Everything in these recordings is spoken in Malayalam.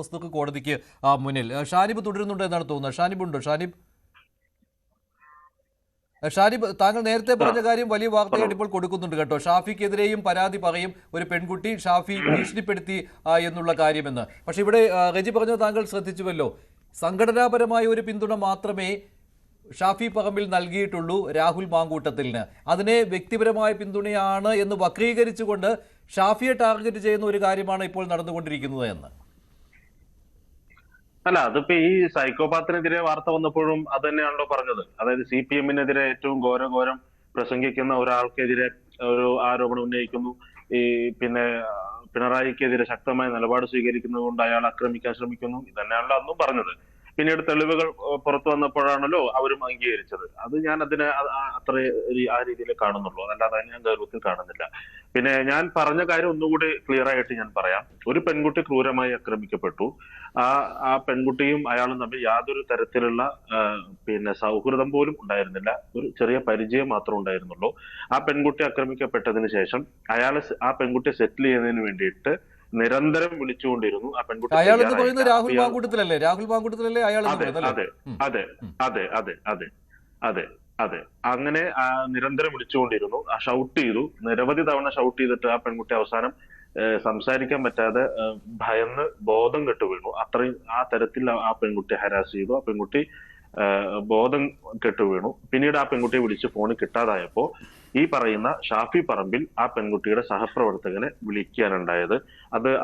വസ്തുക്ക് കോടതിക്ക് മുന്നിൽ. ഷാനിബ് തുടരുന്നുണ്ട് എന്നാണ് തോന്നുന്നത്? ഷാനിബ് ഉണ്ടോ? ഷാനിബ്? ഷാനിബ് താങ്കൾ നേരത്തെ പറഞ്ഞ കാര്യം വലിയ വാർത്തയായിട്ട് ഇപ്പോൾ കൊടുക്കുന്നുണ്ട് കേട്ടോ. ഷാഫിക്കെതിരെയും പരാതി പറയും ഒരു പെൺകുട്ടി ഷാഫി ഭീഷണിപ്പെടുത്തി എന്നുള്ള കാര്യമെന്ന്. പക്ഷെ ഇവിടെ റജി പറഞ്ഞത് താങ്കൾ ശ്രദ്ധിച്ചുവല്ലോ. സംഘടനാപരമായ ഒരു പിന്തുണ മാത്രമേ ഷാഫി പറമ്പിൽ നൽകിയിട്ടുള്ളൂ രാഹുൽ മാങ്കൂട്ടത്തിലിന്. അതിനെ വ്യക്തിപരമായ പിന്തുണയാണ് എന്ന് വക്രീകരിച്ചുകൊണ്ട് ഷാഫിയെ ടാർഗറ്റ് ചെയ്യുന്ന ഒരു കാര്യമാണ് ഇപ്പോൾ നടന്നുകൊണ്ടിരിക്കുന്നത് എന്ന്. അല്ല അതിപ്പോ ഈ സൈക്കോപാത്തിനെതിരെ വാർത്ത വന്നപ്പോഴും അത് തന്നെയാണല്ലോ പറഞ്ഞത്. അതായത് സി പി എമ്മിനെതിരെ ഏറ്റവും ഘോരഘോരം പ്രസംഗിക്കുന്ന ഒരാൾക്കെതിരെ ഒരു ആരോപണം ഉന്നയിക്കുന്നു. ഈ പിന്നെ പിണറായിക്കെതിരെ ശക്തമായ നിലപാട് സ്വീകരിക്കുന്നത് കൊണ്ട് അയാൾ ആക്രമിക്കാൻ ശ്രമിക്കുന്നു. ഇതന്നെയാണല്ലോ അന്നും പറഞ്ഞത്. പിന്നീട് തെളിവുകൾ പുറത്തു വന്നപ്പോഴാണല്ലോ അവരും അംഗീകരിച്ചത്. അത് ഞാൻ അതിനെ അത്ര ആ രീതിയിൽ കാണുന്നുള്ളൂ. അതല്ലാതെ ഞാൻ ഗൗരവത്തിൽ കാണുന്നില്ല. പിന്നെ ഞാൻ പറഞ്ഞ കാര്യം ഒന്നുകൂടി ക്ലിയർ ആയിട്ട് ഞാൻ പറയാം. ഒരു പെൺകുട്ടി ക്രൂരമായി ആക്രമിക്കപ്പെട്ടു. ആ ആ പെൺകുട്ടിയും അയാളും തമ്മിൽ യാതൊരു തരത്തിലുള്ള പിന്നെ സൗഹൃദം പോലും ഉണ്ടായിരുന്നില്ല. ഒരു ചെറിയ പരിചയം മാത്രം ഉണ്ടായിരുന്നുള്ളൂ. ആ പെൺകുട്ടി ആക്രമിക്കപ്പെട്ടതിന് ശേഷം അയാൾ ആ പെൺകുട്ടിയെ സെറ്റിൽ ചെയ്യുന്നതിന് വേണ്ടിയിട്ട് നിരന്തരം വിളിച്ചുകൊണ്ടിരുന്നു. ആ പെൺകുട്ടി അയാൾ എന്ന് പറയുന്നത് രാഹുൽ മാങ്കൂട്ടത്തിലല്ലേ? രാഹുൽ മാങ്കൂട്ടത്തിലല്ലേ അയാൾ എന്ന് അതെ അതെ അതെ അതെ അതെ അതെ. അതെ. അങ്ങനെ നിരന്തരം വിളിച്ചുകൊണ്ടിരുന്നു. ഷൗട്ട് ചെയ്തു. നിരവധി തവണ ഷൗട്ട് ചെയ്തിട്ട് ആ പെൺകുട്ടി അവസാനം സംസാരിക്കാൻ പറ്റാതെ ഭയന്ന് ബോധം കെട്ടു വീണു. അത്രയും ആ തരത്തിൽ ആ- പെൺകുട്ടി ഹരാസ് ചെയ്തു. ആ പെൺകുട്ടി ബോധം കെട്ടു വീണു. പിന്നീട് ആ പെൺകുട്ടിയെ വിളിച്ച് ഫോണിൽ കിട്ടാതായപ്പോ ഈ പറയുന്ന ഷാഫി പറമ്പിൽ ആ പെൺകുട്ടിയുടെ സഹപ്രവർത്തകനെ വിളിക്കാനുണ്ടായത്. അത്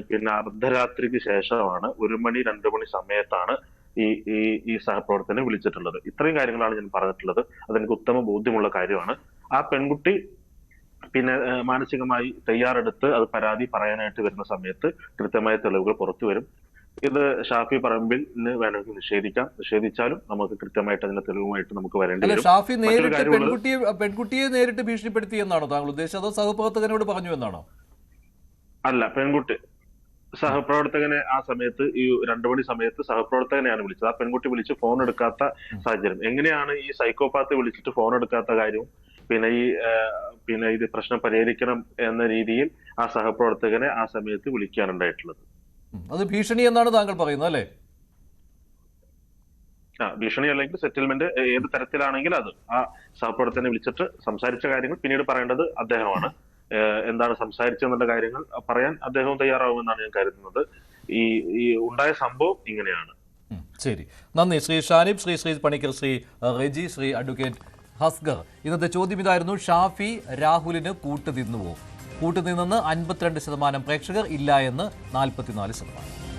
പിന്നെ അർദ്ധരാത്രിക്ക് ശേഷമാണ്. ഒരു മണി രണ്ടു മണി സമയത്താണ് ഈ ഈ ഈ സഹപ്രവർത്തകനെ വിളിച്ചിട്ടുള്ളത്. ഇത്രയും കാര്യങ്ങളാണ് ഞാൻ പറഞ്ഞിട്ടുള്ളത്. അതെനിക്ക് ഉത്തമ ബോധ്യമുള്ള കാര്യമാണ്. ആ പെൺകുട്ടി പിന്നെ മാനസികമായി തയ്യാറെടുത്ത് അത് പരാതി പറയാനായിട്ട് വരുന്ന സമയത്ത് കൃത്യമായ തെളിവുകൾ പുറത്തു വരും. ഇത് ഷാഫി പറമ്പിൽ വേണമെങ്കിൽ നിഷേധിക്കാം. നിഷേധിച്ചാലും നമുക്ക് കൃത്യമായിട്ട് അതിന്റെ തെളിവുമായിട്ട് നമുക്ക് വരേണ്ടി വരും. ഷാഫി നേരിട്ട് പെൺകുട്ടിയെ പെൺകുട്ടിയെ നേരിട്ട് ഭീഷണിപ്പെടുത്തി എന്നാണോ താങ്കൾ ഉദ്ദേശിച്ചത്? അതോ സഹപ്രവർത്തകനോട് പറഞ്ഞു എന്നാണോ? അല്ല പെൺകുട്ടി സഹപ്രവർത്തകനെ ആ സമയത്ത് ഈ രണ്ടു മണി സമയത്ത് സഹപ്രവർത്തകനെയാണ് വിളിച്ചത്. ആ പെൺകുട്ടി വിളിച്ച് ഫോൺ എടുക്കാത്ത സാഹചര്യം. എങ്ങനെയാണ് ഈ സൈക്കോപാത്ത് വിളിച്ചിട്ട് ഫോൺ എടുക്കാത്ത കാര്യവും? പിന്നെ ഈ പിന്നെ ഇത് പ്രശ്നം പരിഹരിക്കണം എന്ന രീതിയിൽ ആ സഹപ്രവർത്തകനെ ആ സമയത്ത് വിളിക്കാനുണ്ടായിട്ടുള്ളത്. അത് ഭീഷണി എന്നാണ് താങ്കൾ പറയുന്നത് അല്ലേ? ആ ഭീഷണി അല്ലെങ്കിൽ സെറ്റിൽമെന്റ് ഏത് തരത്തിലാണെങ്കിലും അത്. ആ സഹപ്രവർത്തകനെ വിളിച്ചിട്ട് സംസാരിച്ച കാര്യങ്ങൾ പിന്നീട് പറയേണ്ടത് അദ്ദേഹമാണ്. എന്താണ് സംസാരിച്ചെന്നുള്ള കാര്യങ്ങൾ പറയാൻ അദ്ദേഹവും തയ്യാറാവുമെന്നാണ് ഞാൻ കരുതുന്നത്. ഈ ഈ ഉണ്ടായ സംഭവം ഇങ്ങനെയാണ്. ശരി. നന്ദി. ശ്രീ ഷാനിബ് ശ്രീ ശ്രീ പണിക്കർ ശ്രീ റെജി ശ്രീ അഡ്വക്കേറ്റ് ഹസ്ഗർ. ഇന്നത്തെ ചോദ്യം ഇതായിരുന്നു. ഷാഫി രാഹുലിന് കൂട്ടുനിന്നുവോ കൂട്ടുനിന്നെന്ന് അൻപത്തിരണ്ട് ശതമാനം പ്രേക്ഷകർ ഇല്ല എന്ന് നാൽപ്പത്തിനാല് ശതമാനം.